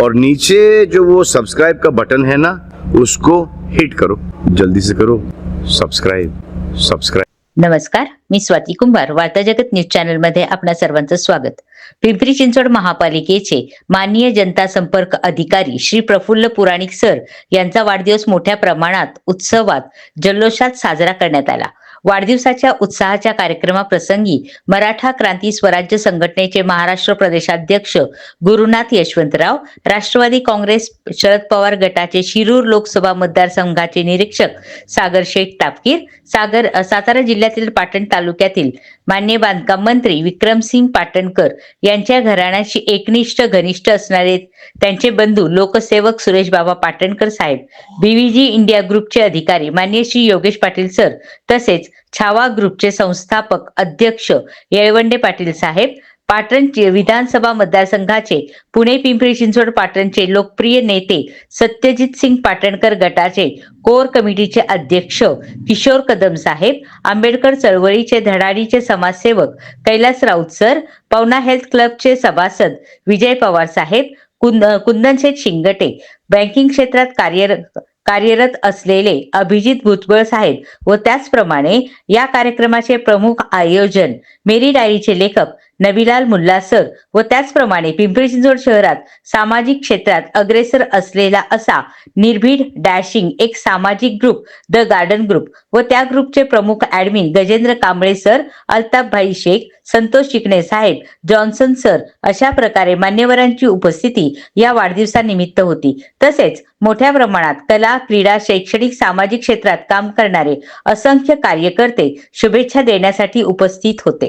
और नीचे जो वो सब्सक्राइब का बटन है ना, उसको हिट करो। जल्दी से करो। सब्सक्राइब सब्सक्राइब नमस्कार, मी स्वाती कुंभार वार्ता जगत न्यूज़ चॅनल मध्ये आपल्या सर्वांचं स्वागत. पिंपरी चिंचवड महापालिकेचे माननीय जनता संपर्क अधिकारी श्री प्रफुल्ल पुराणिक सर यांचा वाढदिवस मोठ्या प्रमाणात उत्सवात जल्लोषात साजरा करण्यात आला. वाढदिवसाच्या उत्साहाच्या कार्यक्रमाप्रसंगी मराठा क्रांती स्वराज्य संघटनेचे महाराष्ट्र प्रदेशाध्यक्ष गुरुनाथ यशवंतराव राष्ट्रवादी काँग्रेस शरद पवार गटाचे शिरूर लोकसभा मतदारसंघाचे निरीक्षक सागर शेख तापकीर सागर सातारा जिल्ह्यातील पाटण तालुक्यातील मान्य बांधकाम मंत्री विक्रमसिंग पाटणकर यांच्या घराण्याशी एकनिष्ठ घनिष्ठ असणारे त्यांचे बंधू लोकसेवक सुरेश बाबा पाटणकर साहेब बीव्हीजी इंडिया ग्रुपचे अधिकारी मान्य श्री योगेश पाटील सर तसेच छावा ग्रुपचे संस्थापक अध्यक्ष येळवंडे पाटील साहेब पाटणचे विधानसभा मतदारसंघाचे पुणे पिंपरी चिंचवड पाटणचे लोकप्रिय नेते सत्यजित सिंग पाटणकर गटाचे कोर कमिटीचे अध्यक्ष किशोर कदम साहेब आंबेडकर चळवळीचे धडाडीचे समाजसेवक कैलास राऊत सर पवना हेल्थ क्लबचे सभासद विजय पवार साहेब कुंद कुंदनशेठ शिंगटे बँकिंग क्षेत्रात कार्यरत कार्यरत असलेले अभिजित भुतबळ साहेब व त्याचप्रमाणे या कार्यक्रमाचे प्रमुख आयोजन मेरी डायरीचे लेखक नबीलाल मुल्ला सर व त्याचप्रमाणे पिंपरी चिंचवड शहरात सामाजिक क्षेत्रात अग्रेसर असलेला असा निर्भीड डॅशिंग एक सामाजिक ग्रुप द गार्डन ग्रुप व त्या ग्रुपचे प्रमुख ऍडमिन गजेंद्र कांबळे सर अल्ताफभाई शेख संतोष शिकणे साहेब जॉन्सन सर अशा प्रकारे मान्यवरांची उपस्थिती या वाढदिवसानिमित्त होती. तसेच मोठ्या प्रमाणात कला क्रीडा शैक्षणिक सामाजिक क्षेत्रात काम करणारे असंख्य कार्यकर्ते शुभेच्छा देण्यासाठी उपस्थित होते.